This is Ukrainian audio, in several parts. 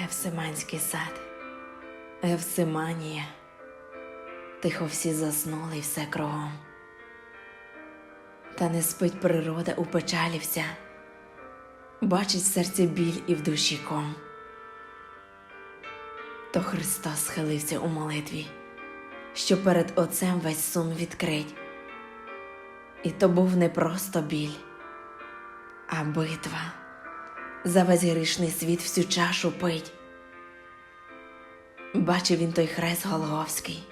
Гефсиманський сад, Гефсиманія. Тихо всі заснули все кругом. Та не спить природа у печалі вся, бачить в серці біль і в душі ком. То Христос схилився у молитві, що перед Отцем весь сум відкрить. І то був не просто біль, а битва. За весь грішний світ всю чашу пить. Бачив він той хрест Голговський,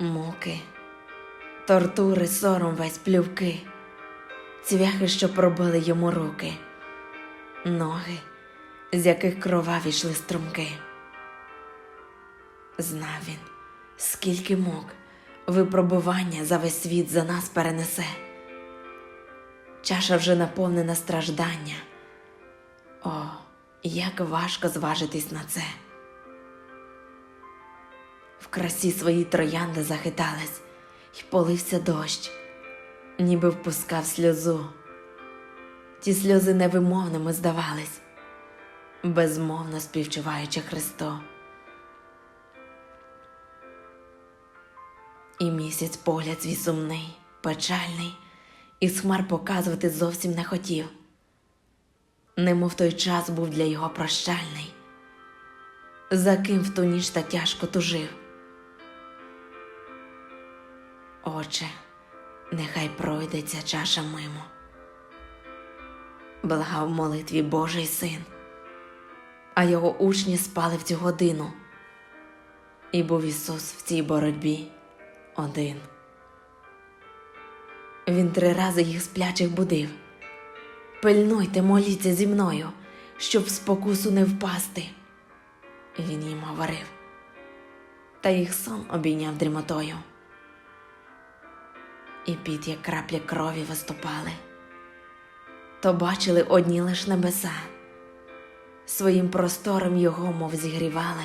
муки, тортури, сором весь плювки, цвяхи, що пробили йому руки, ноги, з яких кроваві йшли струмки. Знав він, скільки мук випробування за весь світ за нас перенесе. Чаша вже наповнена страждання. Як важко зважитись на це. В красі своїй троянди захитались, й полився дощ, ніби впускав сльозу. Ті сльози невимовними здавались, безмовно співчуваючи Христу. І місяць погляд свій сумний, печальний, із хмар показувати зовсім не хотів. Немов той час був для його прощальний, за ким в ту ніч так тяжко тужив. Отче, нехай пройде ця чаша мимо. Благав молитві Божий син, а його учні спали в цю годину, і був Ісус в цій боротьбі один. Він три рази їх сплячих будив. Пильнуйте, моліться зі мною, щоб спокусу не впасти. Він їм говорив, та їх сон обійняв дрімотою. І під як краплі крові виступали, то бачили одні лиш небеса, своїм простором його, мов зігрівали.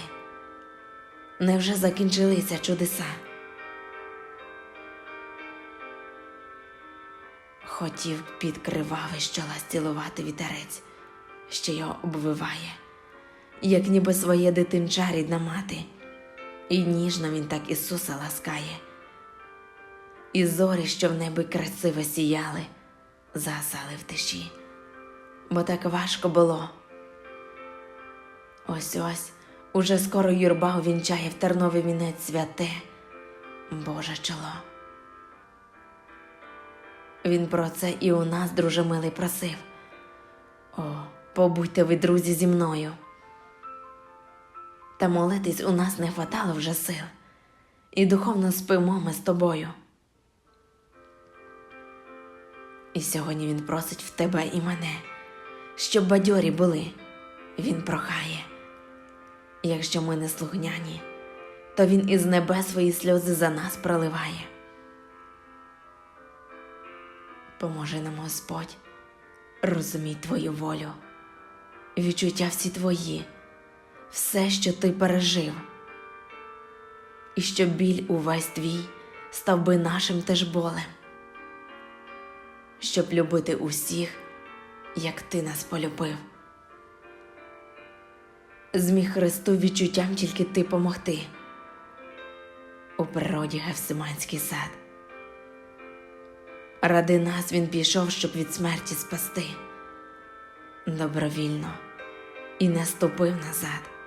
Невже закінчилися чудеса? Хотів під кривавий щола цілувати вітерець, що його обвиває, як ніби своє дитинча рідна мати, і ніжно він так Ісуса ласкає, і зорі, що в небі красиво сіяли, згасали в тиші, бо так важко було. Ось ось уже скоро юрба увінчає в терновий вінець святе, Боже чоло. Він про це і у нас, друже милий, просив. О, побудьте ви, друзі, зі мною. Та молитись у нас не хватало вже сил, і духовно спимо ми з тобою. І сьогодні він просить в тебе і мене, щоб бадьорі були, він прохає. Якщо ми не слухняні, то він із небес свої сльози за нас проливає. Поможи нам, Господь, розумій Твою волю, відчуття всі твої, все, що ти пережив, і щоб біль увесь твій став би нашим теж болем, щоб любити усіх, як ти нас полюбив. Зміг Христу відчуттям тільки ти помогти. У природі Гефсиманський сад. Ради нас він пішов, щоб від смерті спасти добровільно і не ступив назад.